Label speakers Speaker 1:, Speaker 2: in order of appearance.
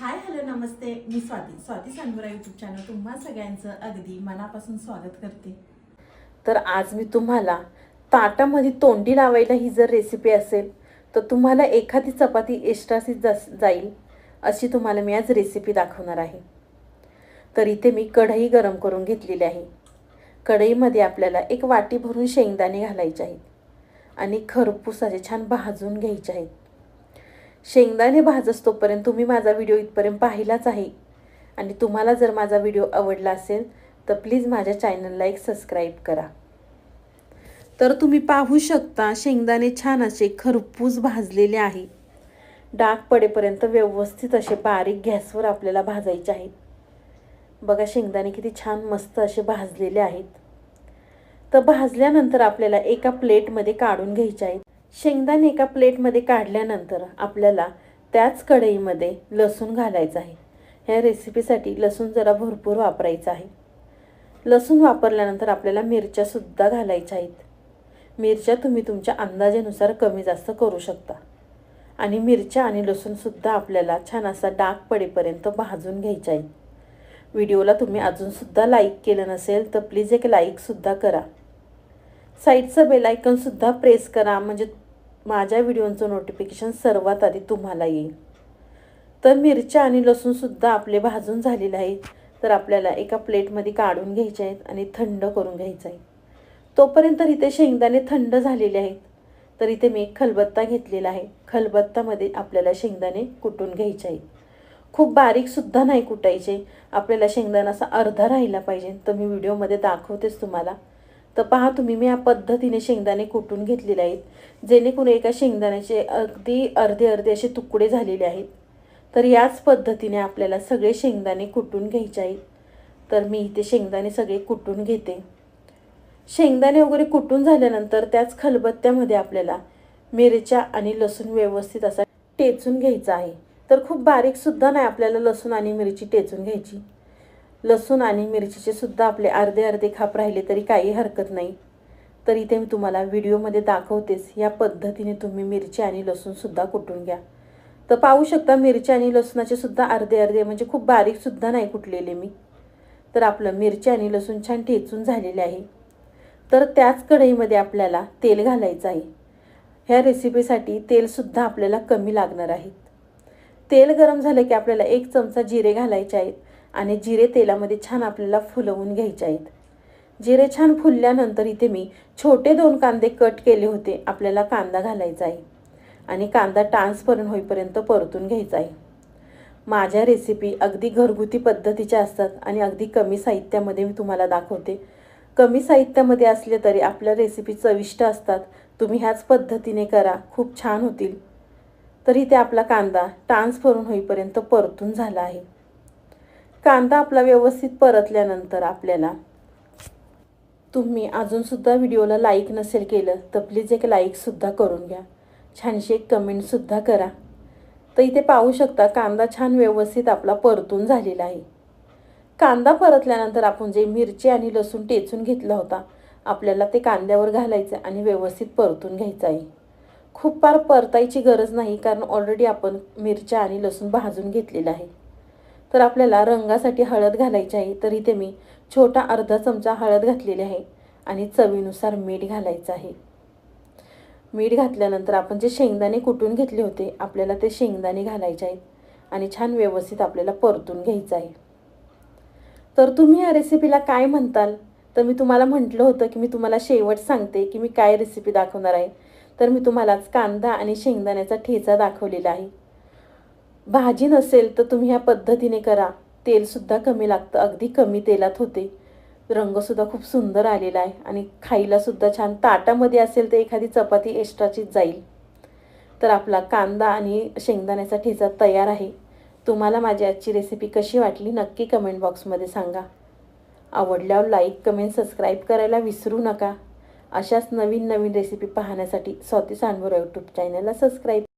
Speaker 1: हाय hello नमस्ते. मी Swati. Swati Sangora YouTube channel तुम्हा सगळ्यांचं अगदी मनापासून स्वागत करते.
Speaker 2: तर आज मी तुम्हाला ताटामध्ये तोंडी लावायला ही जर रेसिपी असेल तर तुम्हाला एखादी चपाती एक्स्ट्राशी जस जाईल अशी तुम्हाला मी आज रेसिपी दाखवणार आहे. तर इथे मी कढई गरम करून घेतलेली आहे. कढईमध्ये आपल्याला एक वाटी भरून शेंगदाणे घालायचे आहेत आणि खरपूस असे छान भाजून घ्यायचे आहेत. शेंगदाणे भाजस तोपर्यंत तुम्ही माझा व्हिडिओ इथपर्यंत पाहिलाच आहे. आणि तुम्हाला जर माझा व्हिडिओ आवडला असेल तर प्लीज माझ्या चॅनलला एक सबस्क्राईब करा. तर तुम्ही पाहू शकता शेंगदाणे छान असे खरपूस भाजलेले आहे. डाग पडेपर्यंत व्यवस्थित असे बारीक गॅसवर आपल्याला भाजायचे आहेत बघा शेंगदाणे किती छान मस्त असे भाजलेले आहेत. तर भाजल्यानंतर आपल्याला एका प्लेटमध्ये काढून घ्यायचे आहेत शेंगदाणे एका प्लेटमध्ये काढल्यानंतर आपल्याला त्याच कढईमध्ये लसूण घालायचं आहे. ह्या रेसिपीसाठी लसूण जरा भरपूर वापरायचं आहे. लसूण वापरल्यानंतर आपल्याला मिरच्यासुद्धा घालायच्या आहेत. मिरच्या तुम्ही तुमच्या अंदाजानुसार कमी जास्त करू शकता. आणि मिरच्या आणि लसूणसुद्धा आपल्याला छान असा डाग पडेपर्यंत भाजून घ्यायच्या आहे व्हिडिओला तुम्ही अजूनसुद्धा लाईक केलं नसेल तर प्लीज एक लाईकसुद्धा करा. साईडचं बेलायकनसुद्धा प्रेस करा म्हणजे माझ्या व्हिडिओचं नोटिफिकेशन सर्वात आधी तुम्हाला येईल. तर मिरच्या आणि लसूणसुद्धा आपले भाजून झालेले आहेत. तर आपल्याला एका प्लेटमध्ये काढून घ्यायचे आहेत आणि थंड करून घ्यायचं आहे. तोपर्यंत इथे शेंगदाणे थंड झालेले आहेत. तर इथे मी एक खलबत्ता घेतलेला आहे. खलबत्तामध्ये आपल्याला शेंगदाणे कुटून घ्यायचे आहेत. खूप बारीकसुद्धा नाही कुटायचे. आपल्याला शेंगदाणा असा अर्धा राहिला पाहिजे. तर मी व्हिडिओमध्ये दाखवतेच तुम्हाला. तर पहा तुम्ही मी या पद्धतीने शेंगदाणे कुटून घेतलेले आहेत. जेणेकरून एका शेंगदाण्याचे अगदी अर्धे अर्धे असे तुकडे झालेले आहेत. तर याच पद्धतीने आपल्याला सगळे शेंगदाणे कुटून घ्यायचे आहेत. तर मी इथे शेंगदाणे सगळे कुटून घेते. शेंगदाणे वगैरे कुटून झाल्यानंतर त्याच खलबत्त्यामध्ये आपल्याला मिरच्या आणि लसूण व्यवस्थित असा टेचून घ्यायचा आहे. तर खूप बारीकसुद्धा नाही आपल्याला लसूण आणि मिरची टेचून घ्यायची. लसूण आणि मिरचीचे सुद्धा आपले अर्धे अर्धे खाप राहिले तरी काही हरकत नाही. तर इथे मी तुम्हाला व्हिडिओमध्ये दाखवतेच. या पद्धतीने तुम्ही मिरची आणि लसूणसुद्धा कुटून घ्या. तर पाहू शकता मिरची आणि लसणाचे सुद्धा अर्धे अर्धे म्हणजे खूप बारीकसुद्धा नाही कुटलेले मी. तर आपलं मिरची आणि लसूण छान ठेचून झालेले आहे. तर त्याच कढईमध्ये आपल्याला तेल घालायचं आहे. ह्या रेसिपीसाठी तेलसुद्धा आपल्याला कमी लागणार आहेत तेल गरम झालं की आपल्याला एक चमचा जिरे घालायचे आहेत. आणि जिरे तेलामध्ये छान आपल्याला फुलवून घ्यायचे आहेत. जिरे छान फुलल्यानंतर इथे मी छोटे दोन कांदे कट केले होते आपल्याला कांदा घालायचा आहे. आणि कांदा ट्रान्सफरन होईपर्यंत परतून घ्यायचा आहे. माझ्या रेसिपी अगदी घरगुती पद्धतीच्या असतात आणि अगदी कमी साहित्यामध्ये मी तुम्हाला दाखवते. कमी साहित्यामध्ये असले तरी आपल्या रेसिपी चविष्ट असतात. तुम्ही ह्याच पद्धतीने करा खूप छान होतील. तरी ते आपला कांदा ट्रान्सफरून होईपर्यंत परतून झाला आहे. कांदा आपला व्यवस्थित परतल्यानंतर आपल्याला तुम्ही अजूनसुद्धा व्हिडिओला लाईक नसेल केलं तर प्लीज एक लाईकसुद्धा करून घ्या. छानशी एक कमेंटसुद्धा करा. तर इथे पाहू शकता कांदा छान व्यवस्थित आपला परतून झालेला आहे. कांदा परतल्यानंतर आपण जे मिरची आणि लसूण टेचून घेतला होता आपल्याला ते कांद्यावर घालायचं आणि व्यवस्थित परतून घ्यायचं आहे. खूप फार परतायची गरज नाही कारण ऑलरेडी आपण मिरच्या आणि लसूण भाजून घेतलेलं आहे. तर आपल्याला रंगासाठी हळद घालायची आहे तर इथे मी छोटा अर्धा चमचा हळद घातलेली आहे आणि चवीनुसार मीठ घालायचं आहे. मीठ घातल्यानंतर आपण जे शेंगदाणे कुटून घेतले होते आपल्याला ते शेंगदाणे घालायचे आहेत आणि छान व्यवस्थित आपल्याला परतून घ्यायचं आहे. तर तुम्ही या रेसिपीला काय म्हणताल? तर मी तुम्हाला म्हटलं होतं की मी तुम्हाला शेवट सांगते की मी काय रेसिपी दाखवणार आहे. तर मी तुम्हालाच कांदा आणि शेंगदाण्याचा ठेचा दाखवलेला आहे. भाजी नसेल तर तुम्ही ह्या पद्धतीने करा. तेलसुद्धा कमी लागतं अगदी कमी तेलात होते. रंगसुद्धा खूप सुंदर आलेला आहे आणि खायलासुद्धा छान. ताटामध्ये असेल तर एखादी चपाती एक्स्ट्राचीच जाईल. तर आपला कांदा आणि शेंगदाण्याचा ठेचा तयार आहे. तुम्हाला माझी आजची रेसिपी कशी वाटली नक्की कमेंट बॉक्समध्ये सांगा. आवडल्यावर लाईक कमेंट सबस्क्राईब करायला विसरू नका. अशाच नवीन नवीन रेसिपी पाहण्यासाठी स्वाती सांडवर यूट्यूब चॅनलला सबस्क्राईब